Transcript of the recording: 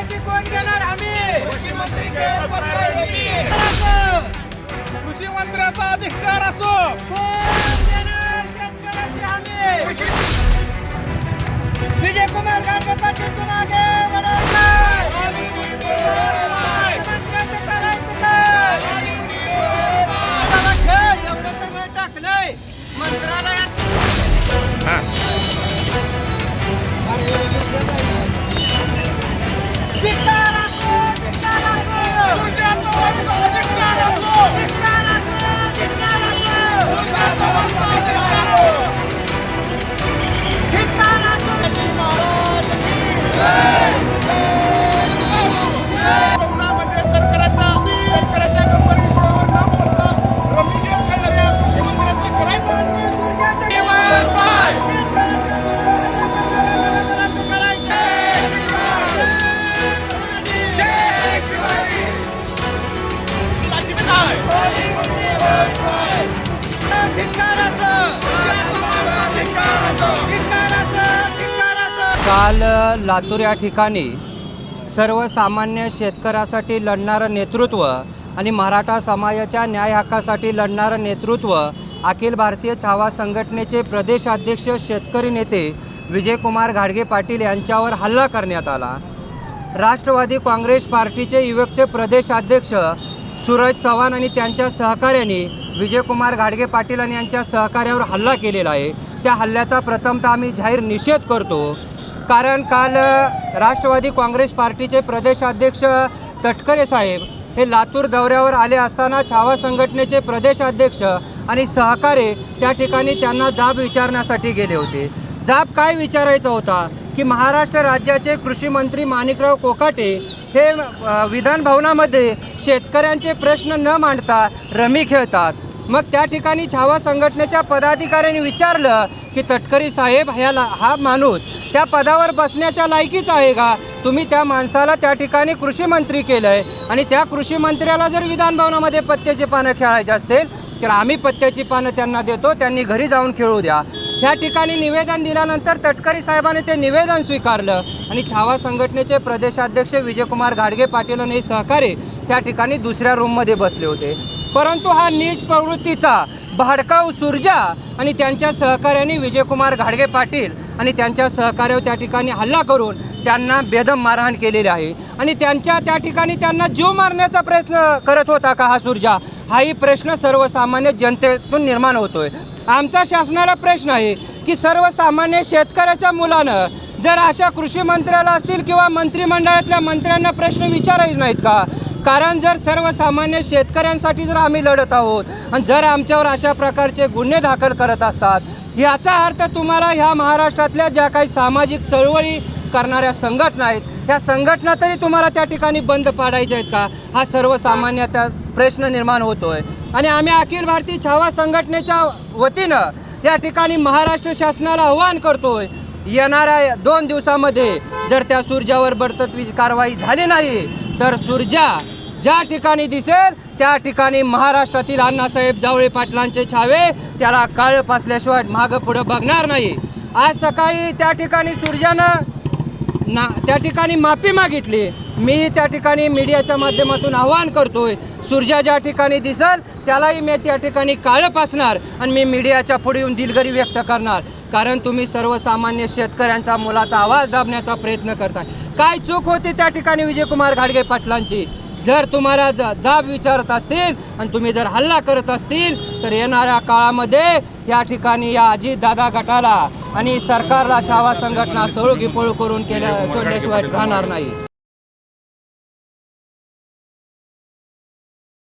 शेतकऱ्याची कोण घेणार हमी? कृषी मंत्री. कृषी मंत्र्याचा अधिकार असो. काल लातूर या ठिकाणी सर्वसामान्य शेतकऱ्यासाठी लढणारं नेतृत्व आणि मराठा समाजाच्या न्याय हक्कासाठी लढणारं नेतृत्व अखिल भारतीय छावा संघटनेचे प्रदेशाध्यक्ष शेतकरी नेते विजयकुमार घाडगे पाटील यांच्यावर हल्ला करण्यात आला. राष्ट्रवादी काँग्रेस पार्टीचे युवकचे प्रदेशाध्यक्ष सूरज चव्हाण आणि त्यांच्या सहकाऱ्यांनी विजयकुमार घाडगे पाटील आणि यांच्या सहकार्यावर हल्ला केलेला आहे. त्या हल्ल्याचा प्रथमतः आम्ही जाहीर निषेध करतो. कारण काल राष्ट्रवादी काँग्रेस पार्टीचे प्रदेशाध्यक्ष तटकरे साहेब हे लातूर दौऱ्यावर आले असताना छावा संघटनेचे प्रदेशाध्यक्ष आणि सहकारी त्या ठिकाणी त्यांना जाब विचारण्यासाठी गेले होते. जाब काय विचारायचा होता? की महाराष्ट्र राज्याचे कृषी मंत्री माणिकराव कोकाटे हे विधानभवनामध्ये विधान भवनामध्ये शेतकऱ्यांचे प्रश्न न मांडता रमी खेळतात. मग त्या ठिकाणी छावा संघटनेच्या पदाधिकाऱ्यांनी विचारलं की तटकरी साहेब ह्याला हा माणूस त्या पदावर बसण्याच्या लायकीच आहे का? तुम्ही त्या माणसाला त्या ठिकाणी कृषी मंत्री केलं आहे आणि त्या कृषी मंत्र्याला जर विधान भवनामध्ये पत्त्याची पानं खेळायची असतील तर आम्ही पत्त्याची पानं त्यांना देतो त्यांनी घरी जाऊन खेळू द्या. ह्या ठिकाणी निवेदन दिल्यानंतर तटकरी साहेबांनी ते निवेदन स्वीकारलं आणि छावा संघटनेचे प्रदेशाध्यक्ष विजयकुमार घाडगे पाटील आणि सहकारी त्या ठिकाणी दुसऱ्या रूममध्ये बसले होते. परंतु हा नीच प्रवृत्तीचा भाडकाऊ सुरजा आणि त्यांच्या सहकाऱ्यांनी विजयकुमार घाडगे पाटील आणि त्यांच्या सहकार्यावर त्या ठिकाणी हल्ला करून त्यांना बेदम मारहाण केलेली आहे. आणि त्यांच्या त्या ठिकाणी त्यांना जीव मारण्याचा प्रयत्न करत होता का हा सुरजा? हाही प्रश्न सर्वसामान्य जनतेतून निर्माण होतोय. आमचा शासनाला प्रश्न आहे की सर्वसामान्य शेतकऱ्याच्या मुलानं जर अशा कृषी मंत्र्याला असतील किंवा मंत्रिमंडळातल्या मंत्र्यांना प्रश्न विचारायचे नाहीत का? कारण जर सर्वसामान्य शेतकऱ्यांसाठी जर आम्ही लढत आहोत आणि जर आमच्यावर अशा प्रकारचे गुन्हे दाखल करत असतात याचा अर्थ तुम्हाला ह्या महाराष्ट्रातल्या ज्या काही सामाजिक चळवळी करणाऱ्या संघटना आहेत ह्या संघटना तरी तुम्हाला त्या ठिकाणी बंद पाडायच्या आहेत का? हा सर्वसामान्य त्या प्रश्न निर्माण होतोय. आणि आम्ही अखिल भारतीय छावा संघटनेच्या वतीनं या ठिकाणी महाराष्ट्र शासनाला आव्हान करतोय येणाऱ्या दोन दिवसामध्ये जर त्या सूर्जावर बडतत्वीची कारवाई झाली नाही तर सूर्जा ज्या ठिकाणी दिसेल त्या ठिकाणी महाराष्ट्रातील अण्णासाहेब जावळे पाटलांचे छावे त्याला काळ पासल्याशिवाय मागं पुढं बघणार नाही. आज सकाळी त्या ठिकाणी सूर्यानं ना त्या ठिकाणी माफी मागितली. मी त्या ठिकाणी मीडियाच्या माध्यमातून आवाहन करतोय सूर्या ज्या ठिकाणी दिसल त्यालाही मी त्या ठिकाणी काळं पासणार आणि मी मीडियाच्या पुढे येऊन दिलगिरी व्यक्त करणार. कारण तुम्ही सर्वसामान्य शेतकऱ्यांचा मुलाचा आवाज दाबण्याचा प्रयत्न करताय. काय चूक होती त्या ठिकाणी विजयकुमार घाडगे पाटलांची? जर तुम्हाला ज- जाब विचारत असतील आणि तुम्ही जर हल्ला करत असतील तर येणाऱ्या काळामध्ये या ठिकाणी या अजित दादा गटाला आणि सरकारला छावा संघटना सळू गिपळू करून केल्या सोडल्याशिवाय राहणार नाही.